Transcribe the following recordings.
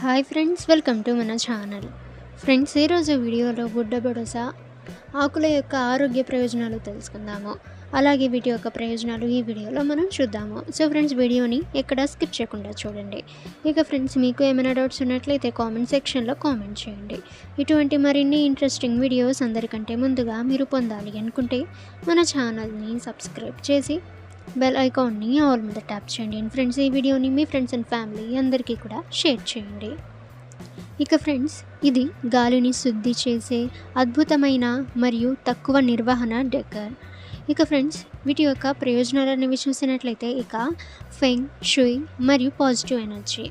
Hi friends welcome to మన channel. Friends ఈరోజు వీడియోలో గుడ్డ బొడస ఆకుల యొక్క ఆరోగ్య ప్రయోజనాలు తెలుసుకుందాము. అలాగే వీటి యొక్క ప్రయోజనాలు ఈ వీడియోలో మనం చూద్దాము. సో ఫ్రెండ్స్ వీడియోని ఎక్కడ స్కిప్ చేయకుండా చూడండి. ఇక ఫ్రెండ్స్ మీకు ఏమైనా డౌట్స్ ఉన్నట్లయితే కామెంట్ సెక్షన్లో కామెంట్ చేయండి. ఇటువంటి మరిన్ని ఇంట్రెస్టింగ్ వీడియోస్ అందరికంటే ముందుగా మీరు పొందాలి అనుకుంటే మన ఛానల్ని సబ్స్క్రైబ్ చేసి బెల్ ఐకాన్ని ఆల్ మీద ట్యాప్ చేయండి. అండ్ ఫ్రెండ్స్ ఈ వీడియోని మీ ఫ్రెండ్స్ అండ్ ఫ్యామిలీ అందరికీ కూడా షేర్ చేయండి. ఇక ఫ్రెండ్స్ ఇది గాలిని శుద్ధి చేసే అద్భుతమైన మరియు తక్కువ నిర్వహణ డెక్కర్ ఇక ఫ్రెండ్స్ వీటి యొక్క ప్రయోజనాలను చూసినట్లయితే ఇక ఫెంగ్ షుయి మరియు పాజిటివ్ ఎనర్జీ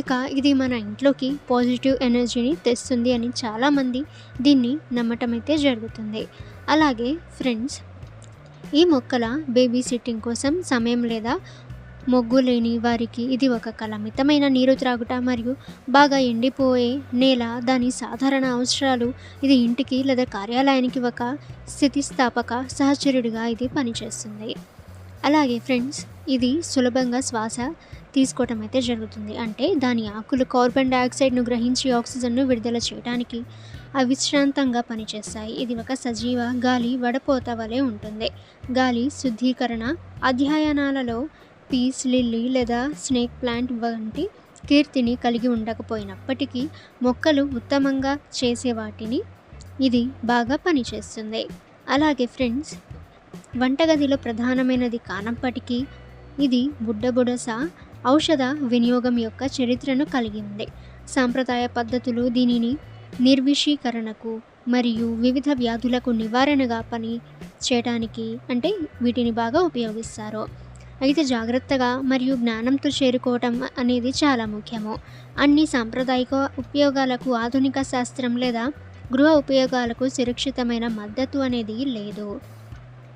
ఇక ఇది మన ఇంట్లోకి పాజిటివ్ ఎనర్జీని తెస్తుంది అని చాలామంది దీన్ని నమ్మటం అయితే జరుగుతుంది. అలాగే ఫ్రెండ్స్ ఈ మొక్కల బేబీ సిట్టింగ్ కోసం సమయం లేదా మొగ్గు లేని వారికి ఇది ఒక కళ. మితమైన నీరు త్రాగుట మరియు బాగా ఎండిపోయే నేల దాని సాధారణ అవసరాలు ఇది ఇంటికి లేదా కార్యాలయానికి ఒక స్థితిస్థాపక సహచరుడిగా ఇది పనిచేస్తుంది. అలాగే ఫ్రెండ్స్ ఇది సులభంగా శ్వాస తీసుకోవటం అయితే జరుగుతుంది. అంటే దాని ఆకులు కార్బన్ డైఆక్సైడ్ను గ్రహించి ఆక్సిజన్ను విడుదల చేయడానికి అవిశ్రాంతంగా పనిచేస్తాయి. ఇది ఒక సజీవ గాలి వడపోత వలె ఉంటుంది. గాలి శుద్ధీకరణ అధ్యయనాలలో పీస్ లిల్లీ లేదా స్నేక్ ప్లాంట్ వంటి కీర్తిని కలిగి ఉండకపోయినప్పటికీ మొక్కలు ఉత్తమంగా చేసే వాటిని ఇది బాగా పనిచేస్తుంది. అలాగే ఫ్రెండ్స్ వంటగదిలో ప్రధానమైనది కానప్పటికీ ఇది బుడ్డబుడస ఔషధ వినియోగం యొక్క చరిత్రను కలిగి ఉంది సాంప్రదాయ పద్ధతులు దీనిని నిర్విషీకరణకు మరియు వివిధ వ్యాధులకు నివారణగా పని చేయడానికి అంటే వీటిని బాగా ఉపయోగిస్తారు. అయితే జాగ్రత్తగా మరియు జ్ఞానంతో చేరుకోవటం అనేది చాలా ముఖ్యము. అన్ని సాంప్రదాయిక ఉపయోగాలకు ఆధునిక శాస్త్రం లేదా గృహ ఉపయోగాలకు సురక్షితమైన మద్దతు అనేది లేదు.